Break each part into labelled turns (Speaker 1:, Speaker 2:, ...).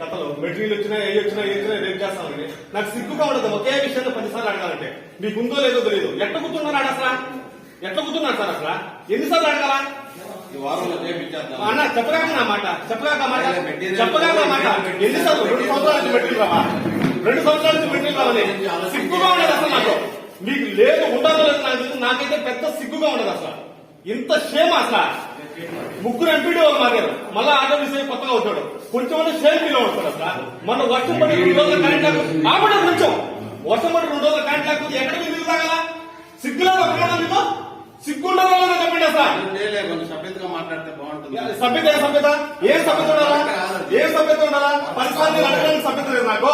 Speaker 1: కథలు మెటీరియల్ వచ్చినా ఏ వచ్చినా ఏ వచ్చినా రేపు చేస్తామని నాకు సిగ్గుగా ఉండదు ఒకే విషయాన్ని పదిసార్లు అడగాలంటే. మీకు ఉందో లేదో తెలియదు ఎట్ట కూర్చున్నాడు అసలు? ఎట్ట కూర్చున్నాడు సార్ అసలు? ఎన్నిసార్లు అడగాలా? అన్న చెప్పలేక నా మాట. చెప్పలేక మాట. చెప్పలేక నా మాట. ఎన్నిసార్లు? రెండు సంవత్సరాల నుంచి మెటీరియల్ రావా? రెండు సంవత్సరాల నుంచి మెటీరియల్ రావాలి. సిగ్గుగా ఉండదు అసలు నాకు. మీకు లేదు ఉండదో లేదు నాకు. నాకైతే పెద్ద సిగ్గుగా ఉండదు అసలు. ఇంత షేమ్ అసలు. ముగ్గురు ఎంపీడీ మారారు మళ్ళా ఆటో విషయం కొత్తగా వచ్చాడు కొంచెం షేమ్ ఫీల్ అవుతాడు అసలు. మొన్న వర్షం పడి రెండు రోజుల కరెంట్ లేకపోతే కొంచెం. వర్షం పడి రెండు రోజుల కరెంట్ లేకపోతే ఎక్కడికి మీరు తాగలా సిగ్గులేదు ఒక మీకు సిగ్గుండదో చెప్పండి అసలు.
Speaker 2: సభ్యతగా మాట్లాడితే బాగుంటుంది.
Speaker 1: సభ్యత ఏ సభ్యత? ఏ సభ్యత ఉండాలా? ఏ సభ్యత ఉండాలా? పది సార్లు నేను అడగడానికి సభ్యత లేదు నాకు.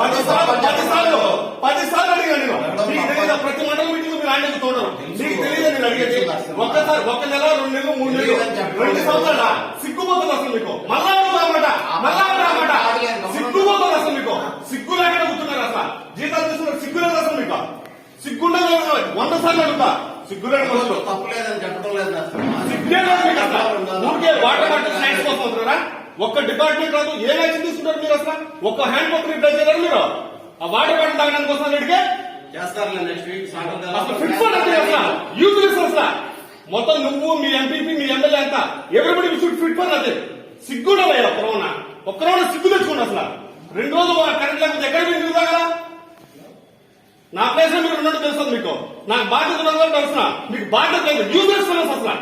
Speaker 1: పది సార్లు పది సార్లు పది సార్లు అడిగాను నేను మీకు తెలియదు ప్రతి మండలం మీటింగ్ మీరు ఆంటీ చూడరు మీకు తెలియదు నేను అడిగేది ఒక్కసారి ఒక్క నెల రెండు నెలలు మూడు నెలలు. రెండు సంవత్సరాల? సిగ్గుపోతుంది అసలు మీకు. మళ్ళా అన్నమాట. మళ్ళా అన్నమాట. సిగ్గుపోతుంది అసలు మీకు. సిగ్గు లేకుండా కూర్చున్నారు అసలు. జీతాలు తీసుకున్నారు. సిగ్గు లేదు అసలు మీకు. సిగ్గుండదు వంద సార్లు అడుగుతా. సిగ్గు లేకుండా
Speaker 2: తప్పులేదని చెప్పడం లేదు అసలు.
Speaker 1: సిగ్గేలేదు మీకు అసలు. ఊరికే వాటర్ బాటిల్ స్నాక్స్ కోసం ఒక్క డిపార్ట్మెంట్ రాదు. ఏ యాక్షన్ తీసుకుంటారు మీరు అసలు? ఒక్క హ్యాండ్ పంప్ రిప్లేస్ చేయరు మీరు? ఆ వాటర్ బాటిల్ తాగడానికి కోసం అడిగే
Speaker 2: చేస్తారులే నెక్స్ట్ వీక్ సాయంత్రం
Speaker 1: అసలు ఫిట్ యూజ్లెస్ అసలు. మొత్తం నువ్వు మీ ఎంపీపీ మీ ఎమ్మెల్యే అంతా ఎవరిబడి షుడ్ ఫిట్ ఫోన్ అదే? సిగ్గుడా లేదు కరోనా ఒక్కరోజు సిగ్గు తెచ్చుకోండి అసలు. రెండు రోజులు కరెంట్ లేకపోతే ఎక్కడ మీరు తిరుగుతా నా ప్లేస్లో మీరు ఉన్నట్టు తెలుస్తుంది మీకు. నాకు బాధ్యత ఉన్నది కూడా తెలుస్తున్నా మీకు బాధ్యత లేదు. యూజ్లెస్ అసలు.